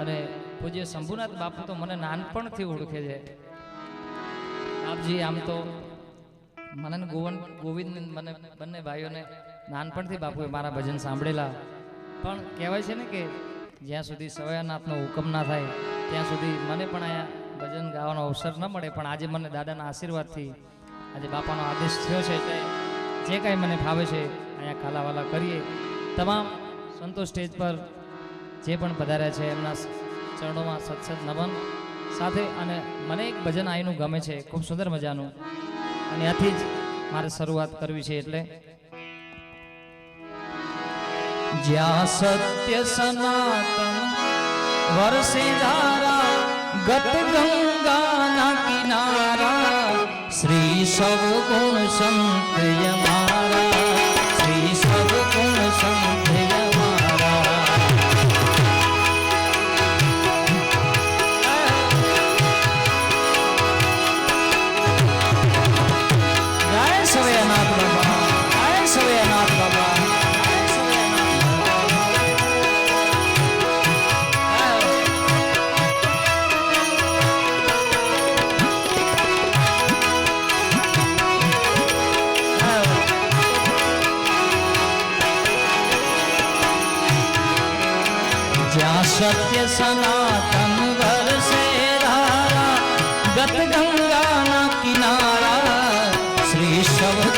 અને પૂજ્ય શંભુનાથ બાપુ તો મને નાનપણથી ઓળખે છે. આપજી આમ તો મને ગોવન ગોવિંદ મને બંને ભાઈઓને નાનપણથી બાપુએ મારા ભજન સાંભળેલા. પણ કહેવાય છે ને કે જ્યાં સુધી સવયાનાથનો હુકમ ના થાય, ત્યાં સુધી મને પણ અહીંયા ભજન ગાવાનો અવસર ન મળે. પણ આજે મને દાદાના આશીર્વાદથી આજે બાપાનો આદેશ થયો છે એટલે જે કાંઈ મને ફાવે છે, અહીંયા ખાલાવાલા કરીએ. તમામ સંતો સ્ટેજ પર જે પણ પધાર્યા છે એમના ચરણોમાં સત્સદ નમન. સાથે અને મને એક ભજન આઈનું ગમે છે, ખૂબ સુંદર મજાનું. અને આથી જ મારે શરૂઆત કરવી છે એટલે. જ્યાં સત્ય સનાતન વરસે ધારા ગત ગંગાના કિનારા, શ્રી સવગુણ સંત યમારા સનાતન વરસે ધારા ગત ગંગાના કિનારા શ્રી સવગુણ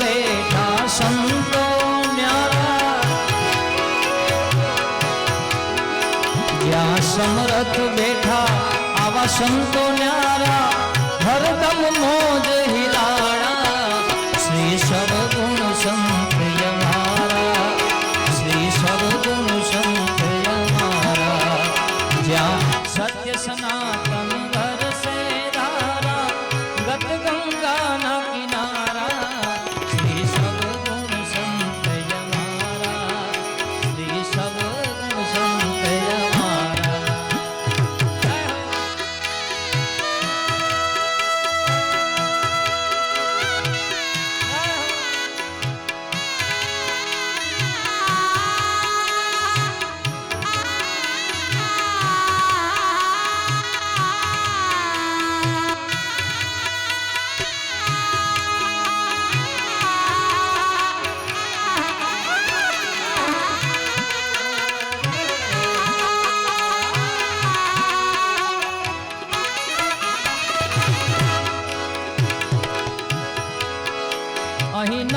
બેઠા સંતો જ્યાં સમરથ બેઠા આવા સંતો ન્યારા. અહીં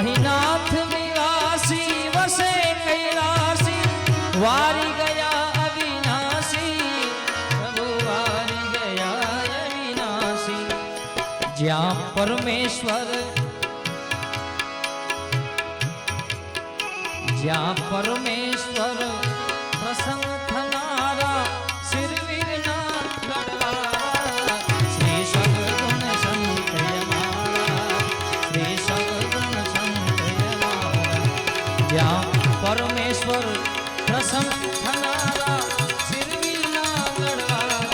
અહીં નાથ નિવાસી, વસે કૈલાસી, વારી ગયા અવિનાશી, પ્રભુ વારી ગયા અવિનાશી. જ્યાં પરમેશ્વર જ્યાં પરમેશ્વર પર પ્રસન્ન થનારા શિરવીના ગણવાળા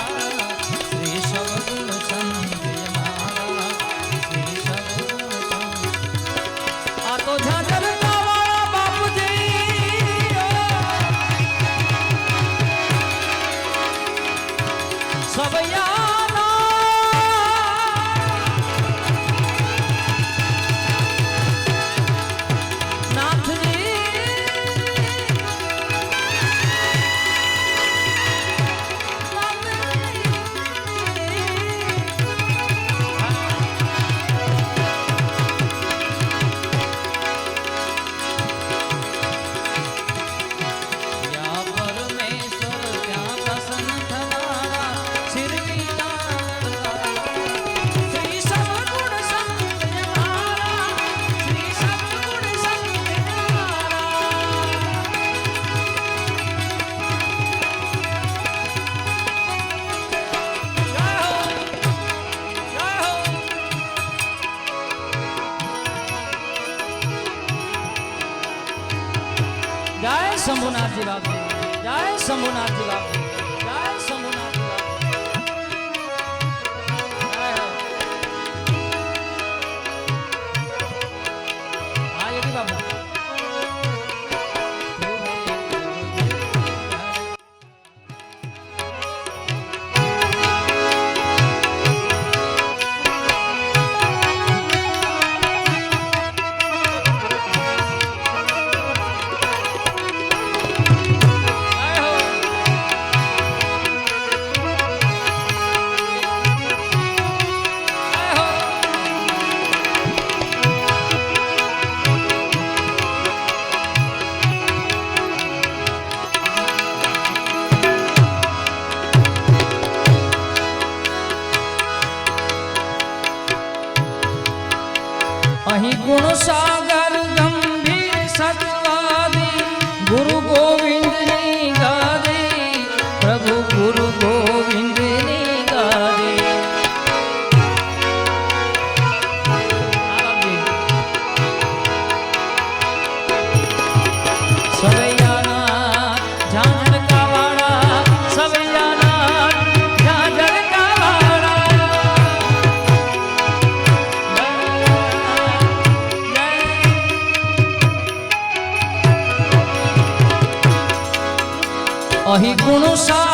ગુરુ ઝાંઝર અહીં ગુણ સાગર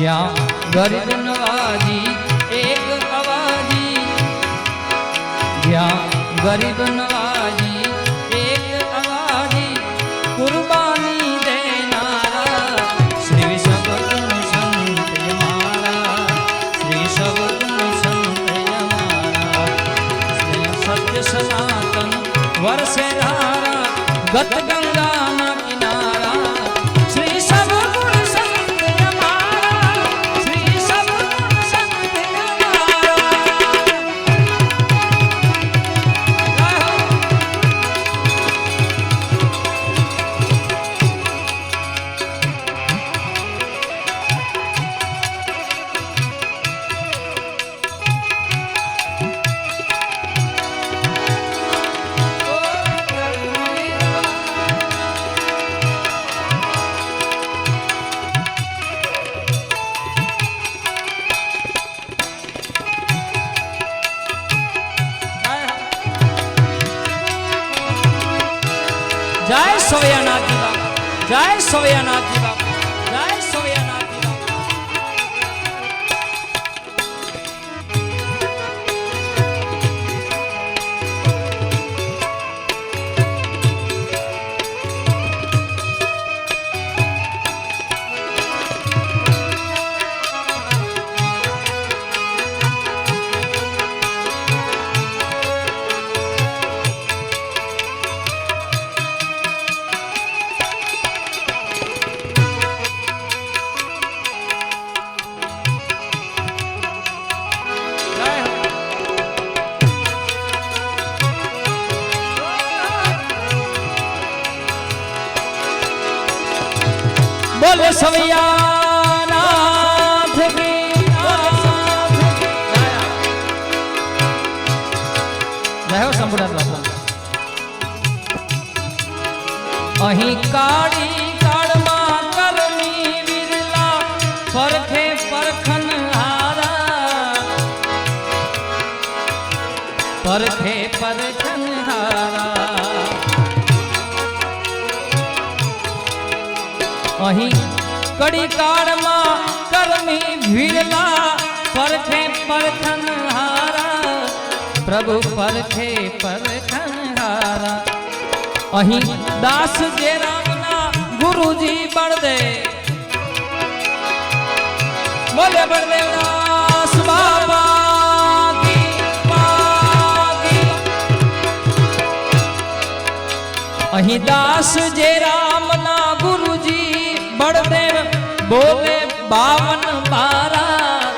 જ્યાં ગરીબ નવાજી, એક અવાજી. જ્યાં ગરીબ નવાજી, એક અવાજી. કુરબાની દેનારા, શ્રી સબગુણ સંત મારા શ્રી સબગુણ સંત મારા સત્ય સનાતન વર્ષે ધારા ગત બાપા બોલે સવૈયાનાથ કી જય હો શંભુનાથ બાપુ અહીં કાળી કાળમાં કરમી વિરલા પરખે પરખન હારા પરખે પરખન હારા અહીં કડી કાળમાં કરમી ભીરલા પરથે પરથન હારા. પ્રભુ પરથે પરથન હારા. અહીં દાસ જે રામના ગુરુજી બળદે. બોલે બળદેવ દાસ, બાબા. અહીં દાસ જે બળદેવ બોલે બાવન બારા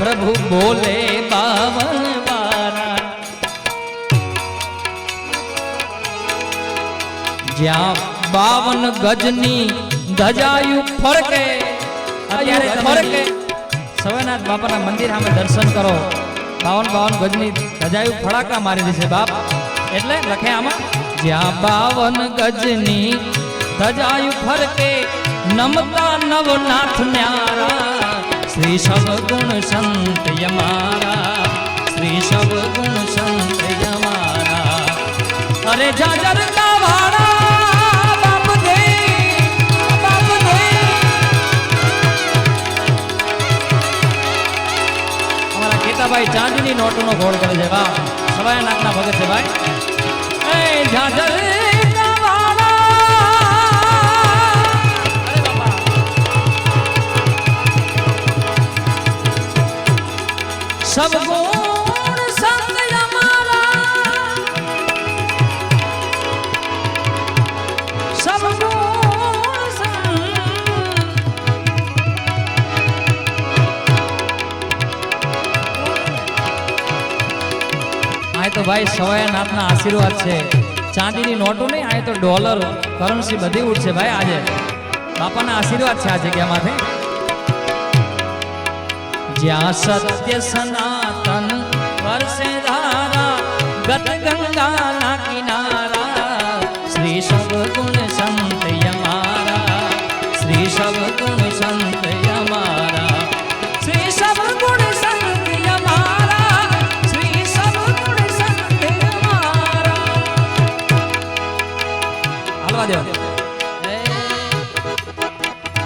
પ્રભુ બોલે બાવન બારા. જ્યાં બાવન ગજની ધજાયું ફરકે અત્યારે ફરકે. સવયનાથ બાપાના મંદિર સામે દર્શન કરો. બાવન બાવન ગજની ધજાયું ફડાકા મારી દેશે બાપ. એટલે લખે આમાં જ્યાં બાવન ગજની ધજાયું ફરકે નમતા નવનાથ ન્યારા, શ્રી સવગુણ સંત યમારા શ્રી સવગુણ સંત યમારા અરે જાજર વાળા બાપ દે બાપ દે. અમારા કેતાભાઈ ચાંદીની નોટોનો ઘોડ કરે છે, વાહ. સવાય નાથના ભગત છે, ભાઈ. સબ ગુણ સંગ અમારા તો ભાઈ સવાયનાથના આશીર્વાદ છે ચાંદીની નોટો નહીં આ તો ડોલર કરન્સી બધી ઉઠશે ભાઈ આજે બાપાના આશીર્વાદ છે આ જગ્યામાંથી જ્યાં સત્ય સનાતન વર્ષે ધારા ગત કિનારે